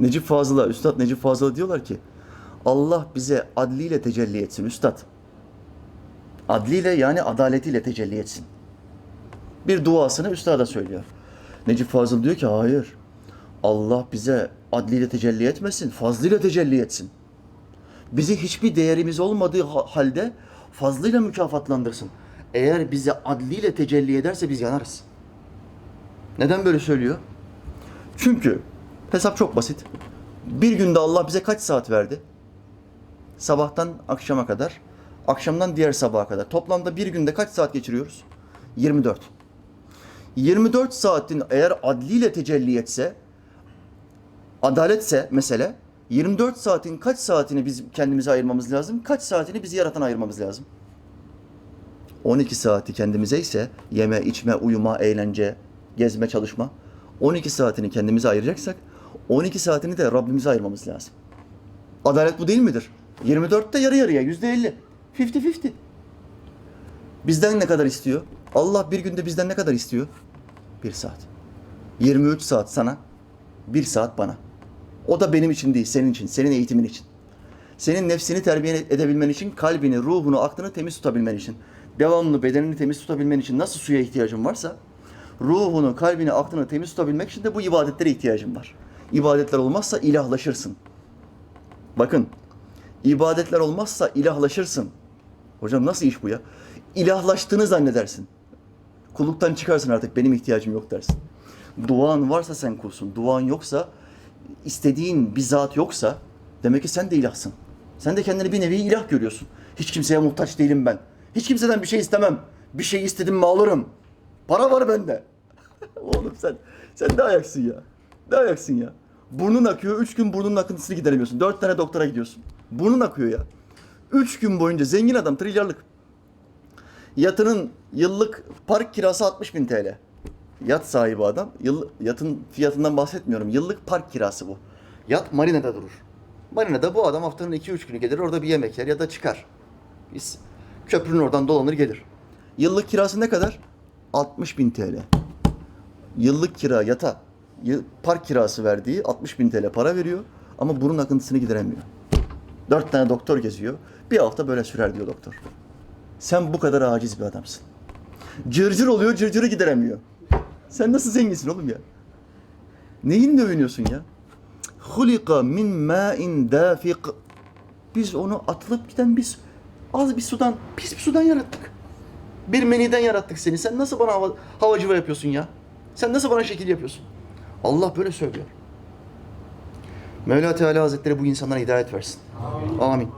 Necip Fazıl'a, Üstad Necip Fazıl'a diyorlar ki Allah bize adliyle tecelli etsin Üstad. Adliyle yani adaletiyle tecelli etsin. Bir duasını Üstad'a söylüyor. Necip Fazıl diyor ki hayır. Allah bize adliyle tecelli etmesin, fazlıyla tecelli etsin. Bizi hiçbir değerimiz olmadığı ha- halde fazlıyla mükafatlandırsın. Eğer bize adliyle tecelli ederse biz yanarız. Neden böyle söylüyor? Çünkü hesap çok basit. Bir günde Allah bize kaç saat verdi? Sabahtan akşama kadar, akşamdan diğer sabaha kadar. Toplamda bir günde kaç saat geçiriyoruz? 24. 24 saatin eğer adliyle tecelli etse, adaletse mesele, 24 saatin kaç saatini biz kendimize ayırmamız lazım? Kaç saatini bizi yaratan ayırmamız lazım? 12 saati kendimize ise yeme, içme, uyuma, eğlence, gezme, çalışma. 12 saatini kendimize ayıracaksak 12 saatini de Rabbimize ayırmamız lazım. Adalet bu değil midir? 24'te yarı yarıya, yüzde 50. 50-50. Bizden ne kadar istiyor? Allah bir günde bizden ne kadar istiyor? Bir saat. 23 saat sana, bir saat bana. O da benim için değil, senin için, senin eğitimin için. Senin nefsini terbiye edebilmen için, kalbini, ruhunu, aklını temiz tutabilmen için, devamlı bedenini temiz tutabilmen için nasıl suya ihtiyacın varsa, ruhunu, kalbini, aklını temiz tutabilmek için de bu ibadetlere ihtiyacın var. İbadetler olmazsa ilahlaşırsın. Bakın, ibadetler olmazsa ilahlaşırsın. Hocam nasıl iş bu ya? İlahlaştığını zannedersin. Kulluktan çıkarsın artık benim ihtiyacım yok dersin. Duan varsa sen kulsun. Duan yoksa, istediğin bir zat yoksa demek ki sen de ilahsın. Sen de kendini bir nevi ilah görüyorsun. Hiç kimseye muhtaç değilim ben. Hiç kimseden bir şey istemem. Bir şey istedim mi alırım. Para var bende. Oğlum sen, sen de ayaksın ya. Ne ayaksın ya. Burnun akıyor. Üç gün burnunun akıntısını gideremiyorsun. Dört tane doktora gidiyorsun. Burnun akıyor ya. Üç gün boyunca zengin adam trilyarlık. Yatının yıllık park kirası 60 bin TL. Yat sahibi adam. Yıl, yatın fiyatından bahsetmiyorum. Yıllık park kirası bu. Yat marinada durur. Marinada bu adam haftanın 2-3 günü gelir orada bir yemek yer ya da çıkar. Biz köprünün oradan dolanır gelir. Yıllık kirası ne kadar? 60 bin TL. Yıllık kira yata park kirası verdiği 60 bin TL para veriyor ama burun akıntısını gideremiyor. Dört tane doktor geziyor. Bir hafta böyle sürer diyor doktor. Sen bu kadar aciz bir adamsın. Cırcır oluyor, cırcırı gideremiyor. Sen nasıl zenginsin oğlum ya? Neyinle övünüyorsun ya? Hulika min ma'in dafik. Biz onu atılıp giden biz az bir sudan, pis bir sudan yarattık. Bir meniden yarattık seni. Sen nasıl bana hava, havacıva yapıyorsun ya? Sen nasıl bana şekil yapıyorsun? Allah böyle söylüyor. Mevla Teala Hazretleri bu insanlara hidayet versin. Amin.